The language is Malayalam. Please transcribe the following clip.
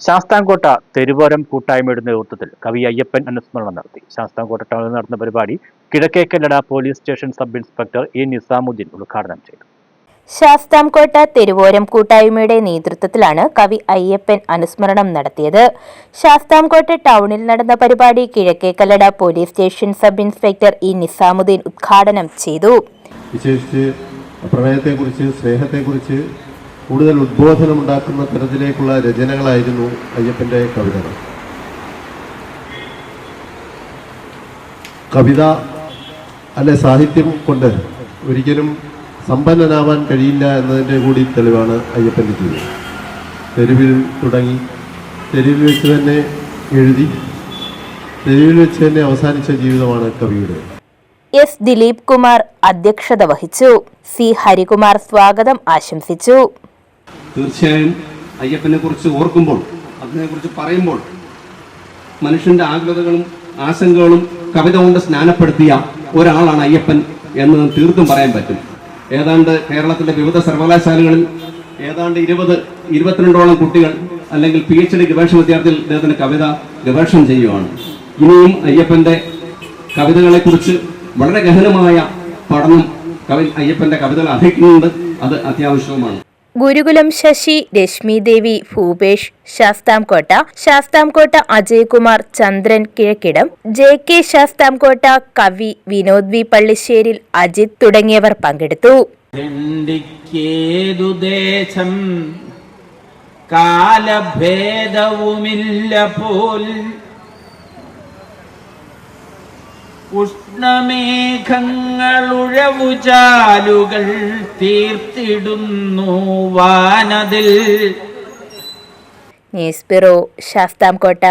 ശാസ്താംകോട്ട തെരുവോരം കൂട്ടായ്മയുടെ നേതൃത്വത്തിൽ കവി അയ്യപ്പൻ അനുസ്മരണം നടത്തി. ശാസ്താംകോട്ട ടൗണിൽ നടന്ന പരിപാടി Kizhakkekallada police station sub inspector A Nizamuddin ഉദ്ഘാടനം ചെയ്തു. ശാസ്താംകോട്ട തെരുവോരം കൂട്ടായ്മയുടെ നേതൃത്വത്തിലാണ് കവി അയ്യപ്പൻ അനുസ്മരണം നടത്തിയത്. ശാസ്താംകോട്ട ടൗണിൽ നടന്ന പരിപാടി Kizhakkekallada police station sub inspector E Nizamuddin ഉദ്ഘാടനം ചെയ്തു. വിശേഷിച്ച് പ്രണയത്തെക്കുറിച്ച് സ്നേഹത്തെക്കുറിച്ച് കൂടുതൽ ഉദ്ബോധനമുണ്ടാക്കുന്ന തരത്തിലേക്കുള്ള രചനകളായിരുന്നു അയ്യപ്പന്റെ കവിതകൾ. കവിത അല്ലെ സാഹിത്യം കൊണ്ട് ഒരിക്കലും സമ്പന്നനാവാൻ കഴിയില്ല എന്നതിന്റെ കൂടി തെളിവാണ് അയ്യപ്പന്റെ ജീവിതം. തെരുവിൽ തുടങ്ങി തെരുവിൽ വെച്ച് തന്നെ എഴുതി തെരുവിൽ വെച്ച് തന്നെ അവസാനിച്ച ജീവിതമാണ് കവിയുടെ. എസ് ദിലീപ് കുമാർ അധ്യക്ഷത വഹിച്ചു. സി ഹരികുമാർ സ്വാഗതം ആശംസിച്ചു. തീർച്ചയായും അയ്യപ്പനെ കുറിച്ച് ഓർക്കുമ്പോൾ അതിനെക്കുറിച്ച് പറയുമ്പോൾ മനുഷ്യന്റെ ആകുലതകളും ആശങ്കകളും കവിത കൊണ്ട് സ്നാനപ്പെടുത്തിയ ഒരാളാണ് അയ്യപ്പൻ എന്ന് തീർത്തും പറയാൻ പറ്റും. ഏതാണ്ട് കേരളത്തിലെ വിവിധ സർവകലാശാലകളിൽ ഏതാണ്ട് ഇരുപത് ഇരുപത്തിരണ്ടോളം കുട്ടികൾ അല്ലെങ്കിൽ പി എച്ച് ഡി ഗവേഷണ വിദ്യാർത്ഥികൾ അദ്ദേഹത്തിന് കവിത ഗവേഷണം ചെയ്യുകയാണ്. ഇനിയും അയ്യപ്പന്റെ കവിതകളെക്കുറിച്ച് വളരെ ഗഹനമായ പഠനം കവി അയ്യപ്പന്റെ കവിതകൾ അർഹിക്കുന്നുണ്ട്. അത് അത്യാവശ്യവുമാണ്. ഗുരുകുലം ശശി രശ്മി ദേവി ഭൂപേഷ് ശാസ്താംകോട്ട ശാസ്താംകോട്ട അജയ്കുമാർ ചന്ദ്രൻ കിഴക്കിടം ജെ കെ ശാസ്താംകോട്ട കവി വിനോദ് വി പള്ളിശ്ശേരിൽ അജിത് തുടങ്ങിയവർ പങ്കെടുത്തു. കാലഭേദവുമില്ല പോൽ. ഉഷ്ണമേഘങ്ങളുഴവുചാലുകൾ തീർത്തിടുന്നു വാനതിൽ. News bureau Sasthamcotta.